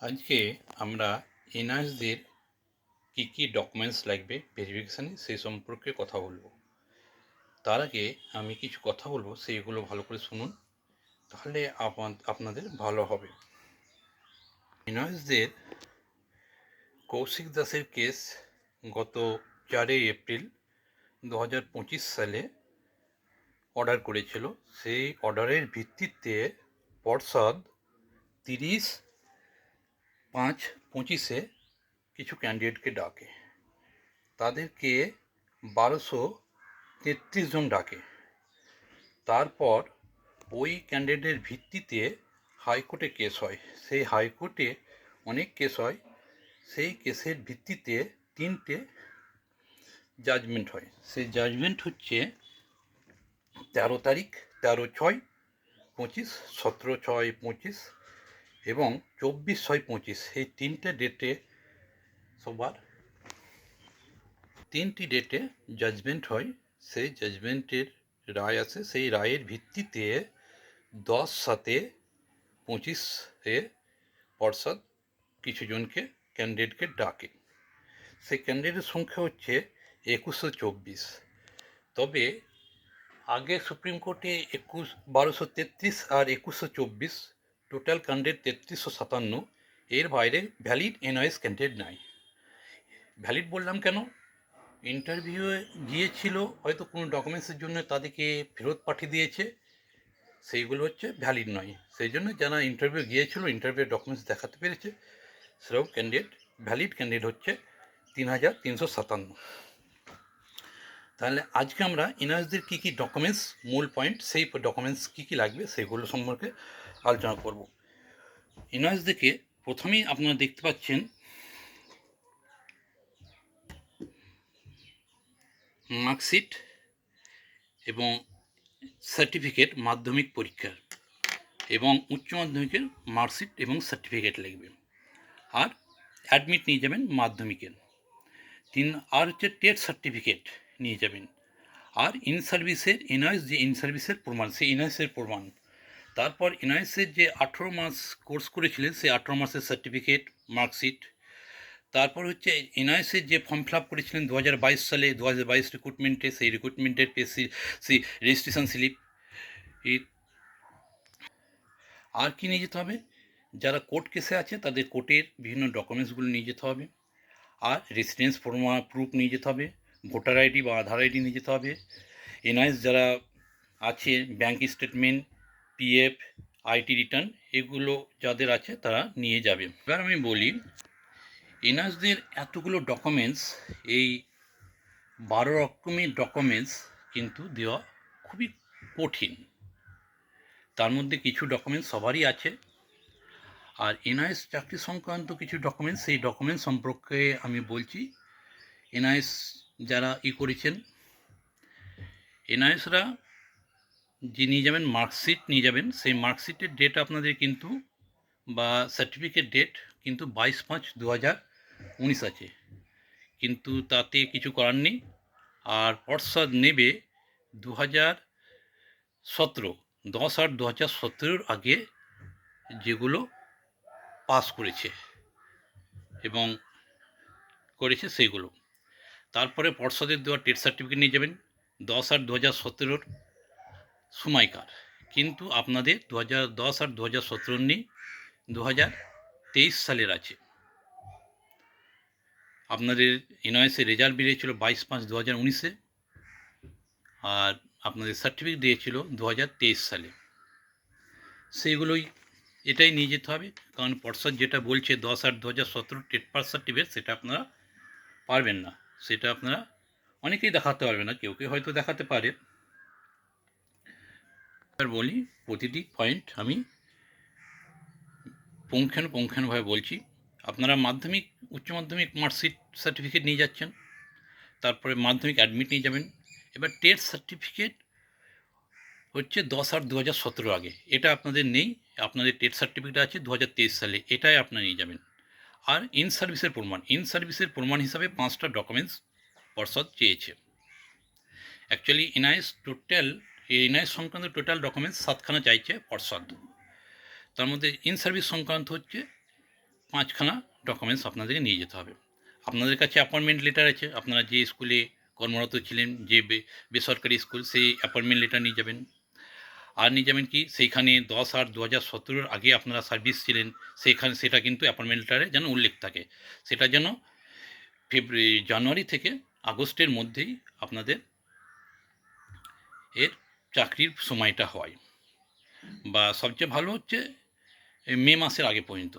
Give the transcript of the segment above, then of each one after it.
আজকে আমরা এনআরসদের কী কী ডকুমেন্টস লাগবে ভেরিফিকেশানে সেই সম্পর্কে কথা বলব। তার আগে আমি কিছু কথা বলব, সেইগুলো ভালো করে শুনুন, তাহলে আপন- আপনাদের ভালো হবে। এনআরসদের কৌশিক দাসের কেস গত চারই এপ্রিল দু হাজার পঁচিশ সালে অর্ডার করেছিল। সেই অর্ডারের ভিত্তিতে পর্ষদ তিরিশ পাঁচ পঁচিশে কিছু ক্যান্ডিডেটকে ডাকে। তাদেরকে বারোশো তেত্রিশ জন ডাকে। তারপর ওই ক্যান্ডিডেটের ভিত্তিতে হাইকোর্টে কেস হয়। সেই হাইকোর্টে অনেক কেস হয়। সেই কেসের ভিত্তিতে তিনটে জাজমেন্ট হয়। সেই জাজমেন্ট হচ্ছে তেরো তারিখ, তেরো ছয়, পঁচিশ, সতেরো ছয়, পঁচিশ এবং চব্বিশ ছয় পঁচিশ এই তিনটে ডেটে সবার তিনটি ডেটে জাজমেন্ট হয়। সেই জাজমেন্টের রায় আছে। সেই রায়ের ভিত্তিতে দশ সাতে পঁচিশে পর্ষদ কিছু জনকে ক্যান্ডিডেটকে ডাকে। সেই ক্যান্ডিডেটের সংখ্যা হচ্ছে একুশশো চব্বিশ। তবে আগে সুপ্রিম কোর্টে একুশ, বারোশো তেত্রিশ আর একুশশো চব্বিশ টোটাল ক্যান্ডিডেট তেত্রিশশো সাতান্ন। এর বাইরে ভ্যালিড এনওএস ক্যান্ডিডেট নাই। ভ্যালিড বললাম কেন? ইন্টারভিউয়ে গিয়েছিল, হয়তো কোনো ডকুমেন্টসের জন্য তাদেরকে ফেরত পাঠিয়ে দিয়েছে। সেইগুলো হচ্ছে ভ্যালিড নয়। সেই জন্য যারা ইন্টারভিউ গিয়েছিল ইন্টারভিউ ডকুমেন্টস দেখাতে পেরেছে সেরকম ক্যান্ডিডেট ভ্যালিড ক্যান্ডিডেট হচ্ছে তিন হাজার তিনশো সাতান্ন। তাহলে আজকে আমরা ইনার্সদের কী কী ডকুমেন্টস মূল পয়েন্ট সেই ডকুমেন্টস কী কী লাগবে সেইগুলো সম্পর্কে আলোচনা করব। দেখে প্রথমেই আপনারা দেখতে পাচ্ছেন, মার্কশিট এবং সার্টিফিকেট মাধ্যমিক পরীক্ষার এবং উচ্চ মাধ্যমিকের মার্কশিট এবং সার্টিফিকেট লিখবেন আর অ্যাডমিট নিয়ে যাবেন মাধ্যমিকের। তিন, আর হচ্ছে টেট সার্টিফিকেট নিয়ে যাবেন। আর ইন সার্ভিসের এনআইএস যে ইন সার্ভিসের প্রমাণ, সেই এনআইএসের প্রমাণ তারপর এনআইএসের যে আঠেরো মাস কোর্স করেছিলেন, সেই আঠেরো মাসের সার্টিফিকেট মার্কশিট তারপর হচ্ছে এনআইএসের যে ফর্ম ফিল আপ করেছিলেন দু হাজার বাইশ সালে দু হাজার বাইশ রিক্রুটমেন্টে সেই রিক্রুটমেন্টের পেসি সেই রেজিস্ট্রেশন স্লিপ আর কি নিয়ে যেতে হবে? যারা কোর্ট কেসে আছে, তাদের কোর্টের বিভিন্ন ডকুমেন্টসগুলো নিয়ে যেতে হবে। আর রেসিডেন্স প্রমা প্রুফ নিয়ে যেতে হবে ভোটার আইডি বা আধার আইডি নিয়ে যেতে হবে। এনআইএস যারা আছে bank statement PF IT return এগুলো যাদের আছে তারা নিয়ে যাবে। এবার আমি বলি এনআইএসদের এতগুলো ডকুমেন্টস এই বারো রকমের ডকুমেন্টস কিন্তু দেওয়া খুবই কঠিন। তার মধ্যে কিছু ডকুমেন্টস সবারই আছে, আর এনআইএস চাকরি সংক্রান্ত কিছু ডকুমেন্টস সেই ডকুমেন্টস সম্পর্কে আমি বলছি। এনআইএস যারা ই করেছেন এনআইএসরা যে নিয়ে যাবেন মার্কশিট নিয়ে যাবেন। সেই মার্কশিটের ডেট আপনাদের কিন্তু বা সার্টিফিকেট ডেট কিন্তু বাইশ পাঁচ দু হাজার উনিশ আছে। কিন্তু তাতে কিছু করার নেই। আর পর্ষদ নেবে দু হাজার সতেরো, দশ আট দু হাজার সতেরোর আগে যেগুলো পাস করেছে এবং করেছে সেইগুলো। তারপরে পর্ষদের দেওয়া টেট সার্টিফিকেট নিয়ে যাবেন, দশ আট দু হাজার সতেরোর সময়কার কিন্তু আপনাদের দু হাজার দশ আট দু হাজার সতেরো নেই দু হাজার তেইশ সালের আছে। আপনাদের এনআইএসের রেজাল্ট বেরিয়েছিল বাইশ পাঁচ দু হাজার উনিশে আর আপনাদের সার্টিফিকেট দিয়েছিল দু হাজার তেইশ সালে। সেইগুলোই এটাই নিয়ে যেতে হবে। কারণ পর্ষদ যেটা বলছে দশ আট দু হাজার সতেরো টেট পাস সার্টিফিকেট, সেটা আপনারা পারবেন না। সেটা আপনারা অনেকেই দেখাতে পারবে না, কেউ কেউ হয়তো দেখাতে পারে। এবার বলি, প্রতিটি পয়েন্ট আমি পুঙ্খানুপুঙ্খানুভাবে বলছি। আপনারা মাধ্যমিক, উচ্চ মাধ্যমিক মার্কশিট সার্টিফিকেট নিয়ে যাচ্ছেন, তারপরে মাধ্যমিক অ্যাডমিট নিয়ে যাবেন। এবার টেট সার্টিফিকেট হচ্ছে দশ আট দু হাজার সতেরো আগে। এটা আপনাদের নেই, আপনাদের টেট সার্টিফিকেট আছে দু তেইশ সালে, এটাই আপনারা নিয়ে যাবেন। আর ইন সার্ভিসের প্রমাণ ইন সার্ভিসের প্রমাণ হিসাবে পাঁচটা ডকুমেন্টস পর্ষদ চেয়েছে। অ্যাকচুয়ালি এনআইএস টোটাল এই এনআইএস সংক্রান্ত টোটাল ডকুমেন্টস সাতখানা চাইছে পর্ষদ তার মধ্যে ইন সার্ভিস সংক্রান্ত হচ্ছে পাঁচখানা ডকুমেন্টস আপনাদেরকে নিয়ে যেতে হবে। আপনাদের কাছে অ্যাপয়েন্টমেন্ট লেটার আছে, আপনারা যে স্কুলে কর্মরত ছিলেন, যে বেসরকারি স্কুল সেই অ্যাপয়েন্টমেন্ট লেটার নিয়ে যাবেন। আর নিয়ে যাবেন কি, সেইখানে দশ আট দু হাজার সতেরোর আগে আপনারা সার্ভিস ছিলেন সেখানে সেটা কিন্তু অ্যাপয়েন্টমেন্ট লেটারে যেন উল্লেখ থাকে। সেটা যেন ফেব্রুয়ারি জানুয়ারি থেকে আগস্টের মধ্যেই আপনাদের এর চাকরির সময়টা হয়। বা সবচেয়ে ভালো হচ্ছে মে মাসের আগে পর্যন্ত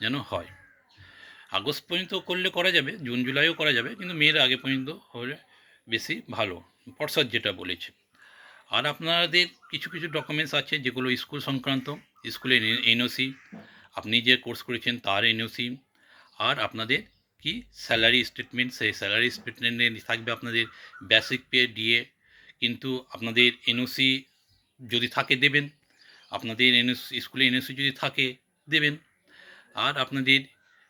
যেন হয়। আগস্ট পর্যন্ত করলে করা যাবে, জুন, জুলাইও করা যাবে, কিন্তু মেয়ের আগে পর্যন্ত হলে বেশি ভালো পর্ষদ যেটা বলেছে। আর আপনাদের কিছু কিছু ডকুমেন্টস আছে, যেগুলো স্কুল সংক্রান্ত স্কুলের এনওসি, আপনি যে কোর্স করেছেন তার এনওসি, আর আপনাদের কি স্যালারি স্টেটমেন্ট সেই স্যালারি স্টেটমেন্টে থাকবে আপনাদের বেসিক পে ডিএ কিন্তু আপনাদের এনওসি যদি থাকে দেবেন, আপনাদের এনওসি স্কুলে এনওসি যদি থাকে দেবেন, আর আপনাদের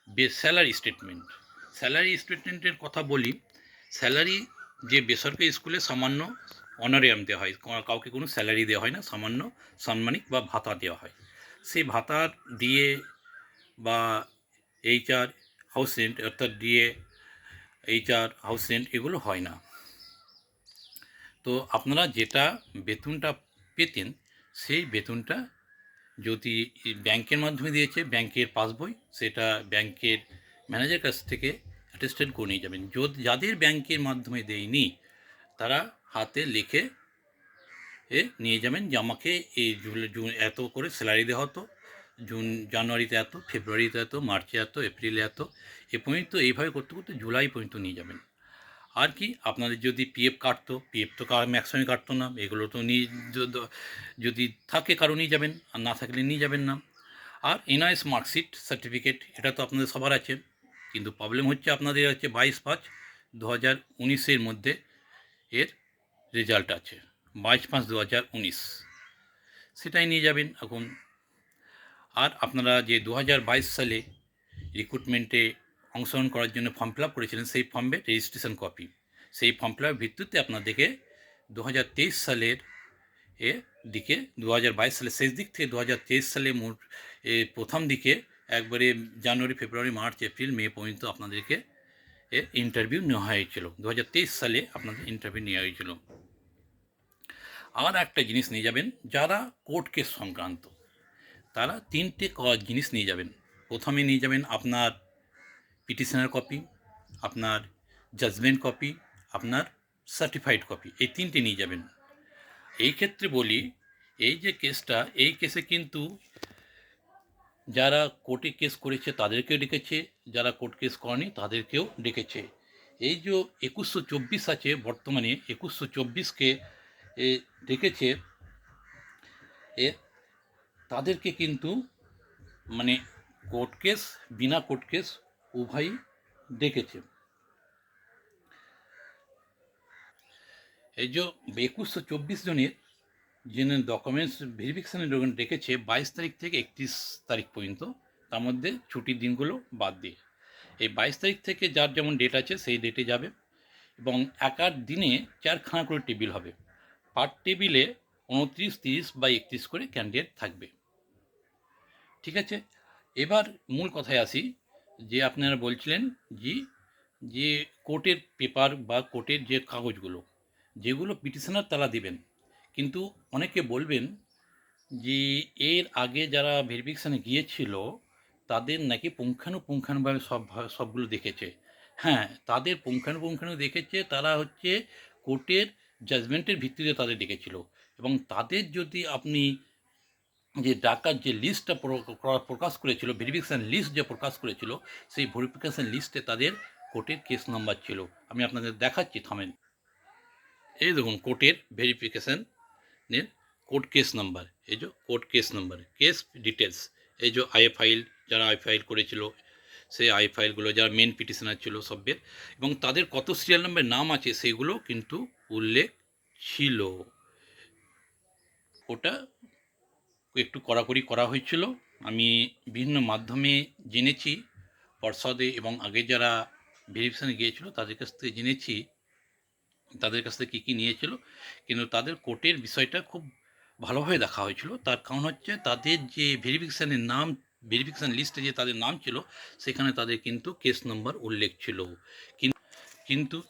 বে স্যালারি স্টেটমেন্ট স্যালারি স্টেটমেন্টের কথা বলি স্যালারি যে বেসরকারি স্কুলে সামান্য অনারিয়াম দেওয়া হয় কাউকে কোনো স্যালারি দেওয়া হয় না, সামান্য সাম্মানিক বা ভাতা দেওয়া হয়। সেই ভাতার দিয়ে বা এইচআর হাউস রেন্ট অর্থাৎ ডিএ এইচআর হাউস রেন্ট এগুলো হয় না। তো আপনারা যেটা বেতনটা পেতেন, সেই বেতনটা যদি ব্যাংকের মাধ্যমে দিয়েছে, ব্যাংকের পাসবই, সেটা ব্যাংকের ম্যানেজার কাছ থেকে অ্যাটেস্টেড করে নিয়ে যাবেন। যদি যাদের ব্যাংকের মাধ্যমে দেয়নি, তারা হাতে লিখে এ নিয়ে যাবেন যে আমাকে এই জুন এত করে স্যালারি দেওয়া হতো, জুন, জানুয়ারিতে এত, ফেব্রুয়ারিতে এত, মার্চে এত, এপ্রিলে এত, এ পর্যন্ত এইভাবে করতে করতে জুলাই পর্যন্ত নিয়ে যাবেন। আর কি? আপনাদের যদি পিএফ কাটতো পিএফ তো ম্যাক্সিমাম কাটতো না, এগুলো তো নিয়ে যদি থাকে কারও নিয়ে যাবেন, আর না থাকলে নিয়ে যাবেন না। আর এনআইএস মার্কশিট সার্টিফিকেট এটা তো আপনাদের সবার আছে। কিন্তু প্রবলেম হচ্ছে আপনাদের হচ্ছে বাইশ পাঁচ দু হাজার উনিশের মধ্যে এর রেজাল্ট আছে। বাইশ পাঁচ দু হাজার উনিশ। সেটাই নিয়ে যাবেন এখন। আর আপনারা যে দু হাজার বাইশ সালে রিক্রুটমেন্টে অংশগ্রহণ করার জন্য ফর্ম ফিল আপ করেছিলেন সেই ফর্মের রেজিস্ট্রেশন কপি সেই ফর্ম ফিল ভিত্তিতে আপনাদেরকে দু হাজার তেইশ সালের এ দিকে দু হাজার বাইশ সালের শেষ দিক থেকে দু হাজার তেইশ সালে মোট এ প্রথম দিকে একবারে জানুয়ারি, ফেব্রুয়ারি, মার্চ, এপ্রিল, মে পর্যন্ত আপনাদেরকে এ ইন্টারভিউ নেওয়া হয়েছিল। দু হাজার তেইশ সালে আপনাদের ইন্টারভিউ নেওয়া হয়েছিল। আর একটা জিনিস নিয়ে যাবেন, যারা কোর্ট কেস সংক্রান্ত, তারা তিনটে জিনিস নিয়ে যাবেন। প্রথমে নিয়ে যাবেন আপনার পিটিশনের কপি, আপনার জাজমেন্ট কপি, আপনার সার্টিফাইড কপি, এই তিনটে নিয়ে যাবেন। এই ক্ষেত্রে বলি, এই যে কেসটা, এই কেসে কিন্তু যারা কোর্টে কেস করেছে তাদেরকেও ডেকেছে, যারা কোর্ট কেস করেনি তাদেরকেও ডেকেছে। এই যে একুশশো চব্বিশ আছে, বর্তমানে একুশশো চব্বিশকে ডেকেছে, এ তাদেরকে কিন্তু মানে কোর্ট কেস, বিনা কোর্ট কেস উভয়ই ডেকেছে এই যে একুশশো চব্বিশ জনের যিনি ডকুমেন্টস ভেরিফিকেশনের যখন ডেকেছে, বাইশ তারিখ থেকে একত্রিশ তারিখ পর্যন্ত, তার মধ্যে ছুটির দিনগুলো বাদ দিয়ে। এই বাইশ তারিখ থেকে যার যেমন ডেট আছে, সেই ডেটে যাবে এবং এক আধ দিনে চারখানা করে টেবিল হবে। পার টেবিলে উনত্রিশ, তিরিশ বা একত্রিশ করে ক্যান্ডিডেট থাকবে। ঠিক আছে? এবার মূল কথায় আসি যে আপনারা বলছিলেন যে যে কোর্টের পেপার বা কোর্টের যে কাগজগুলো, যেগুলো পিটিশনার তারা দেবেন। কিন্তু অনেকে বলবেন যে, এর আগে যারা ভেরিফিকেশানে গিয়েছিল, তাদের নাকি পুঙ্খানুপুঙ্খানুভাবে সব সবগুলো দেখেছে। হ্যাঁ তাদের পুঙ্খানুপুঙ্খানু দেখেছে, তারা হচ্ছে কোর্টের জাজমেন্টের ভিত্তিতে তাদের ডেকেছিল এবং তাদের যদি আপনি যে ডাকার যে লিস্টটা প্র- প্র- প্রকাশ করেছিল ভেরিফিকেশান লিস্ট যে প্রকাশ করেছিল, সেই ভেরিফিকেশান লিস্টে তাদের কোর্টের কেস নাম্বার ছিল। আমি আপনাদের দেখাচ্ছি, থামেন। এই দেখুন, কোর্টের ভেরিফিকেশানের কোর্ট কেস নাম্বার এই যে court case number case details এই যে আই ফাইল যারা আই ফাইল করেছিল, সেই আই ফাইলগুলো যারা মেন পিটিশনার ছিল সবের এবং তাদের কত সিরিয়াল নাম্বার নাম আছে, সেগুলো কিন্তু উল্লেখ ছিল। ওটা একটু কড়াকড়ি করা হয়েছিল। আমি বিভিন্ন মাধ্যমে জেনেছি, পর্ষদে এবং আগে যারা ভেরিফিকেশানে গিয়েছিল তাদের কাছ থেকে জেনেছি, তাদের কাছ থেকে কী কী নিয়েছিল। কিন্তু তাদের কোর্টের বিষয়টা খুব ভালোভাবে দেখা হয়েছিল। তার কারণ হচ্ছে তাদের যে ভেরিফিকেশানের নাম, ভেরিফিকেশান লিস্টে যে তাদের নাম ছিল, সেখানে তাদের কিন্তু কেস নম্বর উল্লেখ ছিল। কিন- কিন্তু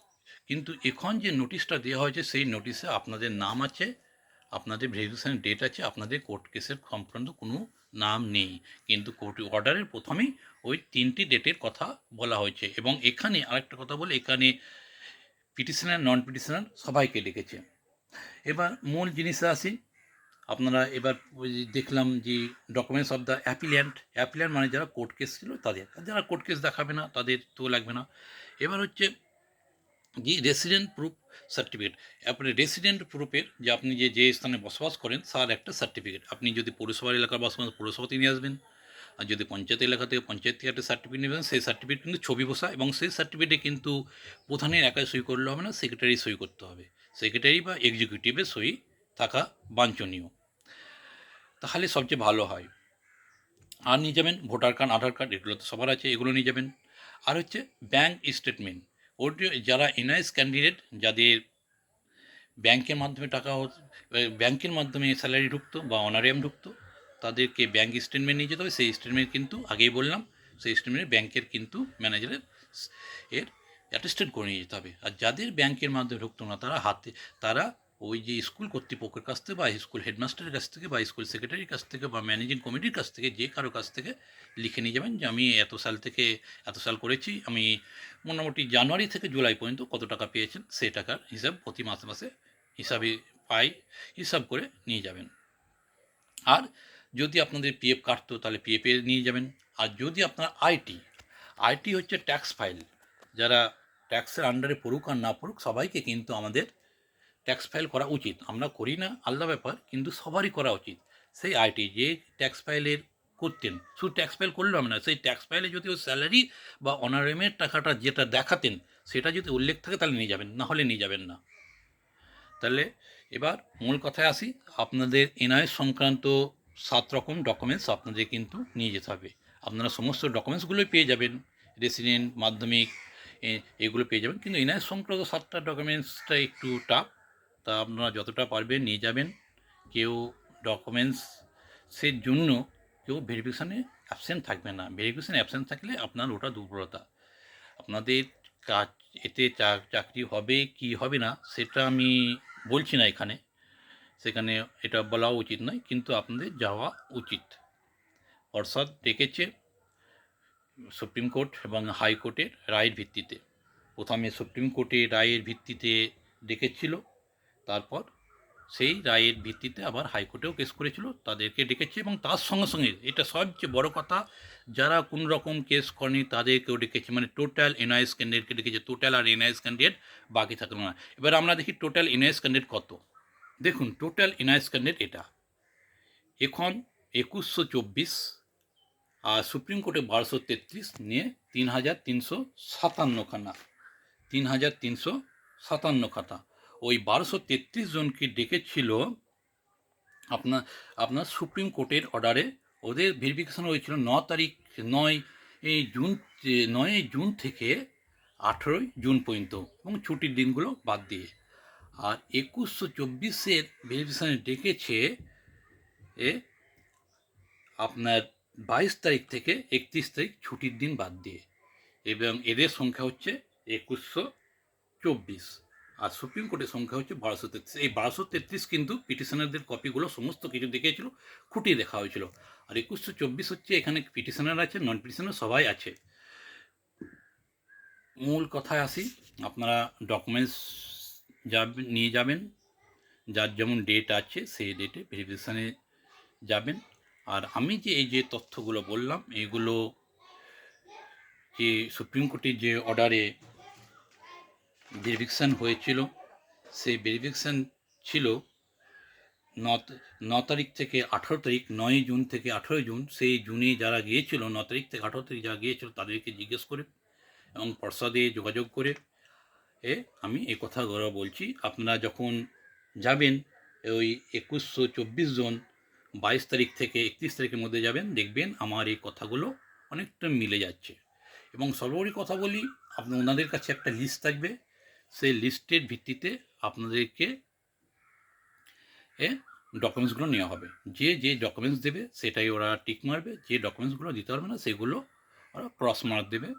কিন্তু এখন যে নোটিশটা দেওয়া হয়েছে, সেই নোটিশে আপনাদের নাম আছে আপনাদের ভেরিফিকেশান ডেট আছে, আপনাদের কোর্ট কেসের সংক্রান্ত কোনো নাম নেই। কিন্তু কোর্ট অর্ডারের প্রথমেই ওই তিনটি ডেটের কথা বলা হয়েছে এবং এখানে আরেকটা কথা বলে, এখানে পিটিশনার নন পিটিশনার সবাইকে ডেকেছে। এবার মূল জিনিসে আসি আপনারা এবার দেখলাম যে documents of the appellant appellant মানে যারা কোর্ট কেস ছিল তাদের। যারা কোর্ট কেস দেখাবে না, তাদের তো লাগবে না। এবার হচ্ছে যে রেসিডেন্ট প্রুফ সার্টিফিকেট আপনি রেসিডেন্ট প্রুফের যে আপনি যে যে স্থানে বসবাস করেন, তার একটা সার্টিফিকেট আপনি যদি পৌরসভার এলাকার বসবাস পৌরসভাতে নিয়ে আসবেন। আর যদি পঞ্চায়েত এলাকা থেকে পঞ্চায়েত থেকে একটা সার্টিফিকেট নেবেন সেই সার্টিফিকেট কিন্তু ছবি বসা এবং সেই সার্টিফিকেটে কিন্তু প্রধানের একাই সই করলে হবে না সেক্রেটারি সই করতে হবে। সেক্রেটারি বা এক্সিকিউটিভের সই থাকা বাঞ্ছনীয়। তাহলে সবচেয়ে ভালো হয়। আর নিয়ে যাবেন, ভোটার কার্ড, আধার কার্ড, এগুলো তো সবার আছে, এগুলো নিয়ে যাবেন। আর হচ্ছে ব্যাঙ্ক স্টেটমেন্ট যে- যারা এনআইএস ক্যান্ডিডেট যাদের ব্যাংকের মাধ্যমে টাকা ব্যাংকের মাধ্যমে স্যালারি ঢুকতো বা অনারিয়াম ঢুকতো, তাদেরকে ব্যাঙ্ক স্টেটমেন্ট নিয়ে যেতে হবে। সেই স্টেটমেন্ট কিন্তু আগেই বললাম, সেই স্টেটমেন্ট ব্যাংকের কিন্তু ম্যানেজারের এর অ্যাটেস্টেড করে নিয়ে যেতে হবে। আর যাদের ব্যাংকের মাধ্যমে ঢুকতো না, তারা হাতে, তারা ওই যে স্কুল কর্তৃপক্ষের কাছ থেকে বা স্কুল হেডমাস্টারের কাছ থেকে বা স্কুল সেক্রেটারির কাছ থেকে বা ম্যানেজিং কমিটির কাছ থেকে যে কারও কাছ থেকে লিখে নিয়ে যাবেন যে আমি এত সাল থেকে এত সাল করেছি, আমি মোটামুটি জানুয়ারি থেকে জুলাই পর্যন্ত কত টাকা পেয়েছেন সেই টাকার হিসাব প্রতি মাসে মাসে হিসাবে পাই, হিসাব করে নিয়ে যাবেন। আর যদি আপনাদের পিএফ কাটতো তাহলে পিএফ নিয়ে যাবেন। আর যদি আপনার আইটি আইটি হচ্ছে ট্যাক্স ফাইল যারা ট্যাক্সের আন্ডারে পড়ুক আর না পড়ুক সবাইকে কিন্তু আমাদের ট্যাক্স ফাইল করা উচিত। আমরা করি না, আলাদা ব্যাপার, কিন্তু সবারই করা উচিত। সেই আইটি যে ট্যাক্স ফাইলের করতেন। শুধু ট্যাক্স ফাইল করলে হবে না, সেই ট্যাক্স ফাইলে যদি ওই স্যালারি বা অনারেমের টাকাটা যেটা দেখাতেন, সেটা যদি উল্লেখ থাকে, তাহলে নিয়ে যাবেন, না হলে নিয়ে যাবেন না। তাহলে এবার মূল কথায় আসি, আপনাদের এনআইএস সংক্রান্ত সাত রকম ডকুমেন্টস আপনাদের কিন্তু নিয়ে যেতে হবে। আপনারা সমস্ত ডকুমেন্টসগুলোই পেয়ে যাবেন রেসিডেন্ট মাধ্যমিক এগুলো পেয়ে যাবেন, কিন্তু এনআইএস সংক্রান্ত সাতটা ডকুমেন্টসটা একটু টাফ তা আপনারা যতটা পারবেন নিয়ে যাবেন। কেউ ডকুমেন্টসের জন্য কেউ ভেরিফিকেশানে অ্যাবসেন্ট থাকবে না। ভেরিফিকেশানে অ্যাবসেন্ট থাকলে আপনার ওটা দুর্বলতা। আপনাদের কাজ এতে চাকরি হবে কি হবে না, সেটা আমি বলছি না এখানে। সেখানে এটা বলা উচিত নয়, কিন্তু আপনাদের যাওয়া উচিত। অর্থাৎ ডেকেছে সুপ্রিম কোর্ট এবং হাইকোর্টের রায়ের ভিত্তিতে। প্রথমে সুপ্রিম কোর্টে রায়ের ভিত্তিতে ডেকেছিল। তারপর সেই রায়ের ভিত্তিতে আবার হাইকোর্টেও কেস করেছিল, তাদেরকে ডেকেছে এবং তার সঙ্গে সঙ্গে এটা সবচেয়ে বড় কথা, যারা কোনো রকম কেস করেনি তাদেরকেও ডেকেছে মানে টোটাল এনআইএস ক্যান্ডিডেটকে ডেকেছে টোটাল আর এনআইএস ক্যান্ডিডেট বাকি থাকল না। এবার আমরা দেখি টোটাল এনআইএস ক্যান্ডিডেট কত। দেখুন টোটাল এনআইএস ক্যান্ডিডেট এটা। এখন একুশশো চব্বিশ আর সুপ্রিম কোর্টে বারোশো তেত্রিশ নিয়ে তিন হাজার তিনশো সাতান্ন খানা, তিন হাজার তিনশো সাতান্ন খাতা। ওই বারোশো তেত্রিশ জনকে ডেকেছিল আপনার আপনার সুপ্রিম কোর্টের অর্ডারে। ওদের ভেরিফিকেশন হয়েছিল ন তারিখ, নয় এই জুন, নয় জুন থেকে আঠেরোই জুন পর্যন্ত এবং ছুটির দিনগুলো বাদ দিয়ে। আর একুশশো চব্বিশের ভেরিফিকেশানে ডেকেছে এ আপনার বাইশ তারিখ থেকে একত্রিশ তারিখ ছুটির দিন বাদ দিয়ে। এবং এদের সংখ্যা হচ্ছে একুশশো চব্বিশ। আর সুপ্রিম কোর্টের সংখ্যা হচ্ছে বারোশো তেত্রিশ। এই বারোশো তেত্রিশ কিন্তু পিটিশনারদের কপিগুলো সমস্ত কিছু দেখিয়েছিল, খুঁটিয়ে দেখা হয়েছিল। আর একুশশো চব্বিশ হচ্ছে এখানে পিটিশনার আছে নন পিটিশনার সবাই আছে। মূল কথায় আসি, আপনারা ডকুমেন্টস যাবেন, নিয়ে যাবেন। যার যেমন ডেট আছে, সেই ডেটে ভেরিফিকেশানে যাবেন। আর আমি যে এই যে তথ্যগুলো বললাম এইগুলো যে সুপ্রিম কোর্টের যে অর্ডারে ভেরিফিকেশান হয়েছিল। সেই ভেরিফিকেশান ছিল ন তারিখ থেকে আঠেরো তারিখ, নয় জুন থেকে আঠেরোই জুন, সেই জুনে যারা গিয়েছিল, ন তারিখ থেকে আঠেরো তারিখ যারা গিয়েছিল, তাদেরকে জিজ্ঞেস করে এবং পর্ষদে যোগাযোগ করে, এ, আমি এই কথাগুলো বলছি, আপনারা যখন যাবেন, ওই একুশশো চব্বিশ জন বাইশ তারিখ থেকে একত্রিশ তারিখের মধ্যে যাবেন, দেখবেন আমার এই কথাগুলো অনেকটা মিলে যাচ্ছে। এবং সর্বোপরি কথা বলি, আপনার, ওনাদের কাছে একটা লিস্ট থাকবে। সেই লিস্টের ভিত্তিতে আপনাদেরকে, এ ডকুমেন্টসগুলো নেওয়া হবে। যে যে ডকুমেন্টস দেবে, সেটাই ওরা টিক মারবে। যে ডকুমেন্টসগুলো দিতে পারবে না, সেগুলো ওরা ক্রস মার্ক দেবে।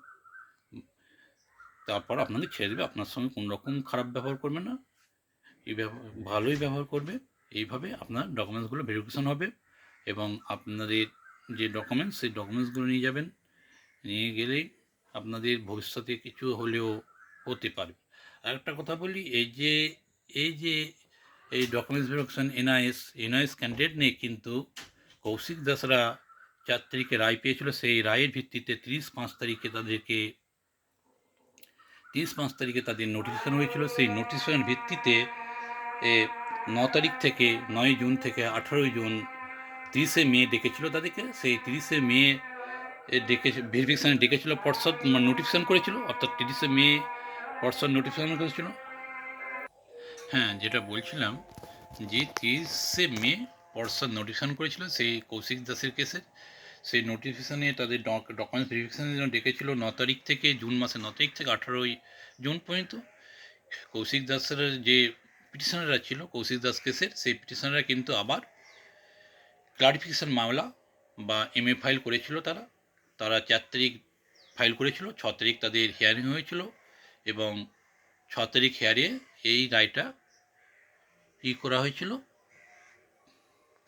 তারপর আপনাকে ছেড়ে দেবে। আপনার সঙ্গে কোনো রকম খারাপ ব্যবহার করবে না। এই ভালোই ব্যবহার করবে। এইভাবে আপনার ডকুমেন্টসগুলো ভেরিফিকেশন হবে এবং আপনাদের যে ডকুমেন্টস সেই ডকুমেন্টসগুলো নিয়ে যাবেন। নিয়ে গেলেই আপনাদের ভবিষ্যতে কিছু হলেও হতে পারে। আর একটা কথা বলি এই যে এই যে এই documents verification NIS NIS candidate নিয়ে কিন্তু কৌশিক দাসরা চার তারিখে রায় পেয়েছিল। সেই রায়ের ভিত্তিতে তিরিশ পাঁচ তারিখে তাদেরকে তিরিশ পাঁচ তারিখে তাদের নোটিফিকেশন হয়েছিল। সেই নোটিফিকেশনের ভিত্তিতে এ, ন তারিখ থেকে নয় জুন থেকে আঠারোই জুন তিরিশে মে ডেকেছিল তাদেরকে। সেই তিরিশে মে ডেকে ভেরিফিকেশানে ডেকেছিল পর্ষদ নোটিফিকেশন করেছিল। অর্থাৎ তিরিশে মে পর্ষদ নোটিফিকেশন করেছিল? হ্যাঁ যেটা বলছিলাম যে তিরিশে মে পর্ষদ নোটিফিকেশন করেছিল সেই কৌশিক দাসের কেসের সেই নোটিফিকেশানে তাদের ডকুমেন্টস ভেরিফিকেশানের জন্য ডেকেছিল ন তারিখ থেকে জুন মাসে ন তারিখ থেকে আঠারোই জুন পর্যন্ত। কৌশিক দাসের যে পিটিশনাররা ছিল, কৌশিক দাস কেসের, সেই পিটিশনাররা কিন্তু আবার ক্লারিফিকেশন মামলা বা এম এ ফাইল করেছিল তারা। তারা চার তারিখ ফাইল করেছিল, ছ তারিখ তাদের হিয়ারিং হয়েছিল। এবং ছ তারিখ হেয়ারে এই রায়টা ই করা হয়েছিল।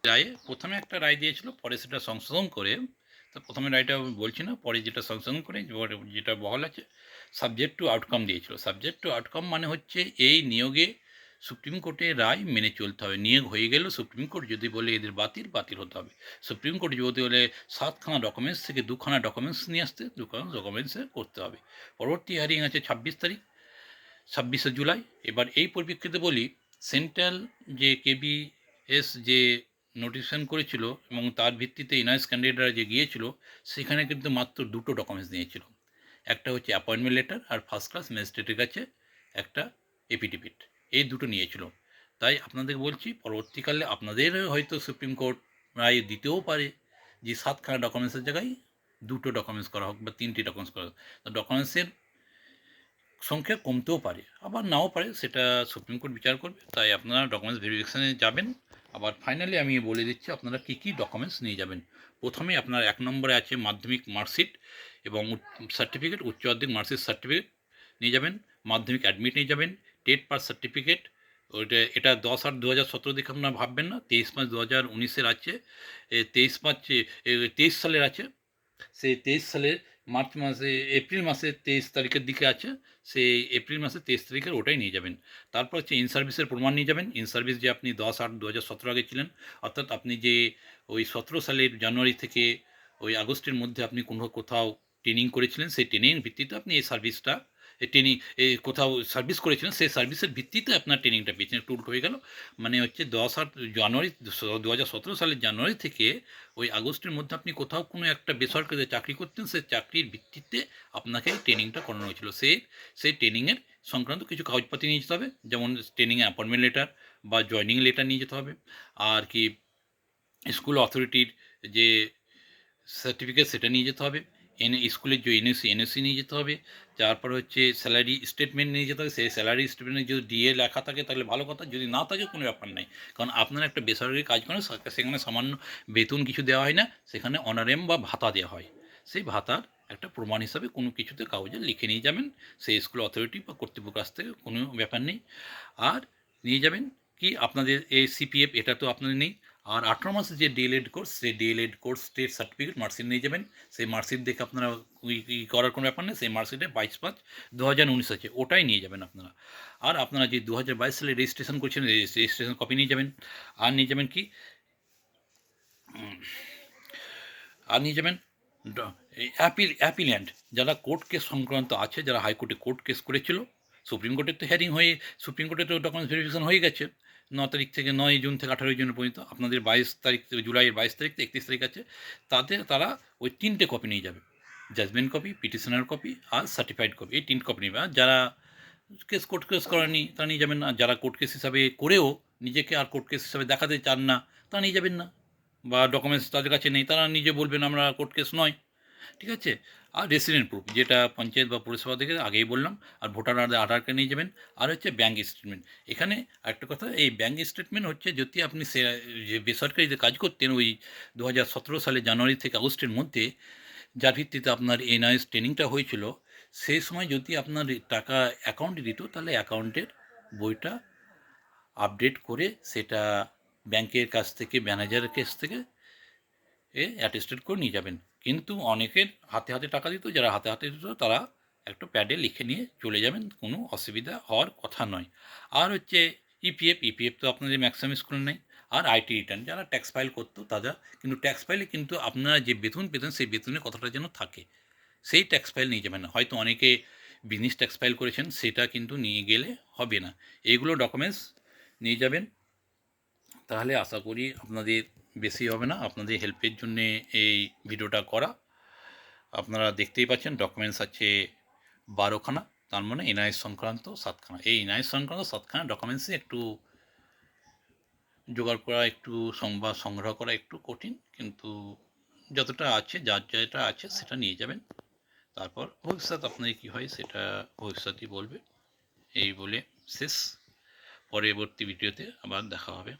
রায়ে প্রথমে একটা রায় দিয়েছিল, পরে সেটা সংশোধন করে, তো প্রথমে রায়টা বলছি না, পরে যেটা সংশোধন করে, যেটা বহাল আছে সাবজেক্ট টু আউটকাম দিয়েছিল। সাবজেক্ট টু আউটকাম মানে হচ্ছে এই নিয়োগে সুপ্রিম কোর্টের রায় মেনে চলতে হবে। নিয়োগ হয়ে গেল সুপ্রিম কোর্ট যদি বলে এদের বাতিল বাতিল হতে হবে। সুপ্রিম কোর্ট যদি বলে সাতখানা ডকুমেন্টস থেকে দুখানা ডকুমেন্টস নিয়ে আসতে, দুখানা ডকুমেন্টসে করতে হবে। পরবর্তী হিয়ারিং আছে ছাব্বিশ তারিখ, ছাব্বিশে জুলাই। এবার এই পরিপ্রেক্ষিতে বলি, সেন্ট্রাল যে কেবি এস যে নোটিফিকেশন করেছিল এবং তার ভিত্তিতে ইনয়েস ক্যান্ডিডেটরা যে গিয়েছিল, সেখানে কিন্তু মাত্র দুটো ডকুমেন্টস নিয়েছিল। একটা হচ্ছে অ্যাপয়েন্টমেন্ট লেটার আর ফার্স্ট ক্লাস ম্যাজিস্ট্রেটের কাছে একটা এপিটিপিট এই দুটো নিয়েছিল। তাই আপনাদের বলছি, পরবর্তীকালে আপনাদের হয়তো সুপ্রিম কোর্ট রায় দিতেও পারে যে সাতখানা ডকুমেন্টসের জায়গায় দুটো ডকুমেন্টস করা হোক বা তিনটি ডকুমেন্টস করা হোক। তো ডকুমেন্টসের সংখ্যা কমতেও পারে, আবার নাও পারে, সেটা সুপ্রিম কোর্ট বিচার করবে। তাই আপনারা ডকুমেন্টস ভেরিফিকেশানে যাবেন। আবার ফাইনালি আমি বলে দিচ্ছি, আপনারা কী কী ডকুমেন্টস নিয়ে যাবেন? প্রথমে আপনার এক নম্বরে আছে মাধ্যমিক মার্কশিট এবং সার্টিফিকেট উচ্চ মাধ্যমিক মার্কশিট সার্টিফিকেট নিয়ে যাবেন। মাধ্যমিক অ্যাডমিট নিয়ে যাবেন। টেট পাস সার্টিফিকেট ওইটা, এটা দশ আট দু হাজার সতেরো দেখে আপনারা ভাববেন না, তেইশ পাঁচ দু হাজার উনিশের আছে তেইশ পাঁচ তেইশ সালের আছে, সেই তেইশ সালের মার্চ মাসে, এপ্রিল মাসের তেইশ তারিখের দিকে আছে, সেই এপ্রিল মাসের তেইশ তারিখের ওটাই নিয়ে যাবেন। তারপর হচ্ছে ইন সার্ভিসের প্রমাণ নিয়ে যাবেন ইন সার্ভিস যে আপনি দশ আট দু হাজার সতেরো আগে ছিলেন, অর্থাৎ আপনি যে ওই সতেরো সালের জানুয়ারি থেকে ওই আগস্টের মধ্যে আপনি কোনো কোথাও ট্রেনিং করেছিলেন, সেই ট্রেনিংয়ের ভিত্তিতে আপনি এই সার্ভিসটা ট্রেনিং কোথাও সার্ভিস করেছিলেন, সেই সার্ভিসের ভিত্তিতে আপনার ট্রেনিংটা পেয়েছেন একটু উল্টো হয়ে গেল। মানে হচ্ছে দশ আট জানুয়ারি, দু হাজার সতেরো সালের জানুয়ারি থেকে ওই আগস্টের মধ্যে আপনি কোথাও কোনো একটা বেসরকারি চাকরি করতেন, সেই চাকরির ভিত্তিতে আপনাকে ট্রেনিংটা করানো হয়েছিল। সেই সেই ট্রেনিংয়ের সংক্রান্ত কিছু কাগজপাতি নিয়ে যেতে হবে, যেমন ট্রেনিংয়ে অ্যাপয়েন্টমেন্ট লেটার বা জয়নিং লেটার নিয়ে যেতে হবে, আর কি স্কুল অথরিটির যে সার্টিফিকেট সেটা নিয়ে যেতে হবে। এনে, স্কুলের যে এনএসি এনএসি নিয়ে যেতে হবে। তারপর হচ্ছে স্যালারি স্টেটমেন্ট নিয়ে যেতে হবে। সেই স্যালারি স্টেটমেন্টে যদি ডিএ লেখা থাকে, তাহলে ভালো কথা। যদি না থাকে, কোনো ব্যাপার নাই। কারণ আপনারা একটা বেসরকারি কাজ করেন সেখানে সামান্য বেতন কিছু দেওয়া হয় না। সেখানে অনারেম বা ভাতা দেওয়া হয়। সেই ভাতার একটা প্রমাণ হিসাবে কোনো কিছুতে কাগজে লিখে নিয়ে যাবেন। সেই স্কুল অথরিটি বা কর্তৃপক্ষ কাছ থেকে কোনো ব্যাপার নেই। আর নিয়ে যাবেন কি? আপনাদের এই সিপিএফ এটা তো আপনাদের নেই। আর আঠারো মাসের যে ডিএলএড কোর্স, সেই DElEd course state certificate marksheet নিয়ে যাবেন। সেই মার্কশিট দেখে আপনারা করার কোনো ব্যাপার নেই। সেই মার্কশিটে বাইশ পাঁচ দু হাজার উনিশ আছে। ওটাই নিয়ে যাবেন আপনারা। আর আপনারা যে দু হাজার বাইশ সালে রেজিস্ট্রেশন করছেন রেজিস্ট্রেশন কপি নিয়ে যাবেন। আর নিয়ে যাবেন কি? আর নিয়ে যাবেন অ্যাপিল অ্যাপিল্যান্ড যারা কোর্ট কেস সংক্রান্ত আছে, যারা হাইকোর্টে কোর্ট কেস করেছিল, সুপ্রিম কোর্টের তো হিয়ারিং হয়ে, সুপ্রিম কোর্টে তো ডকুমেন্টস ভেরিফিকেশন হয়ে গেছে। ন তারিখ থেকে নয় জুন থেকে আঠারোই জুন পর্যন্ত, আপনাদের বাইশ তারিখ থেকে, জুলাইয়ের বাইশ তারিখ থেকে একত্রিশ তারিখ আছে তাদের তারা ওই তিনটে কপি নিয়ে যাবে। জাজমেন্ট কপি পিটিশনার কপি আর সার্টিফাইড কপি এই তিন কপি নেবে। আর যারা কেস কোর্ট কেস করেনি, তারা নিয়ে যাবেন না। যারা কোর্ট কেস হিসাবে করেও নিজেকে আর কোর্ট কেস হিসাবে দেখাতে চান না, তারা নিয়ে যাবেন না। বা ডকুমেন্টস তাদের কাছে নেই, তারা নিজে বলবেন, আমরা কোর্ট কেস নয়। ঠিক আছে? আর রেসিডেন্ট প্রুফ যেটা পঞ্চায়েত বা পৌরসভা থেকে আগেই বললাম, আর ভোটার আধার কার্ড নিয়ে যাবেন, আর হচ্ছে ব্যাঙ্ক স্টেটমেন্ট এখানে একটা কথা, এই ব্যাঙ্ক স্টেটমেন্ট হচ্ছে যদি আপনি সে, যে বেসরকারিতে কাজ করতেন ওই দু হাজার সতেরো সালে জানুয়ারি থেকে আগস্টের মধ্যে, যার ভিত্তিতে আপনার এনআইএস ট্রেনিংটা হয়েছিল সেই সময় যদি আপনার টাকা অ্যাকাউন্টে দিত, তাহলে অ্যাকাউন্টের বইটা আপডেট করে সেটা ব্যাংকের কাছ থেকে ম্যানেজারের কাছ থেকে, এ অ্যাটেস্টেড করে নিয়ে যাবেন। কিন্তু অনেকের হাতে হাতে টাকা দিত, যারা হাতে হাতে দিত, তারা একটা প্যাডে লিখে নিয়ে চলে যাবেন। কোনো অসুবিধা হওয়ার কথা নয়। আর হচ্ছে E ইপিএফ ইপিএফ তো আপনাদের ম্যাক্সিমাম স্কুল নেই। আর আইটি রিটার্ন যারা ট্যাক্স ফাইল করতো, তারা কিন্তু ট্যাক্স ফাইলে কিন্তু আপনারা যে বেতন পেতেন, সেই বেতনের কথাটা যেন থাকে। সেই ট্যাক্স ফাইল নিয়ে যাবেন না। হয়তো অনেকে বিজনেস ট্যাক্স ফাইল করেছেন, সেটা কিন্তু নিয়ে গেলে হবে না। এইগুলো ডকুমেন্টস নিয়ে যাবেন। তাহলে আশা করি আপনাদের বেশি হবে না। আপনাদের হেল্পের জন্যে এই ভিডিওটা করা। আপনারা দেখতেই পাচ্ছেন ডকুমেন্টস আছে বারোখানা, তার মানে এনআইএস সংক্রান্ত সাতখানা। এই এনআইএস সংক্রান্ত সাতখানা ডকুমেন্টসে একটু জোগাড় করা, একটু সংবাদ সংগ্রহ করা একটু কঠিন, কিন্তু যতটা আছে, যার যেটা আছে সেটা নিয়ে যাবেন। তারপর ভবিষ্যৎ আপনাদের কী হয় সেটা ভবিষ্যতই বলবে। এই বলে শেষ। পরবর্তী ভিডিওতে আবার দেখা হবে।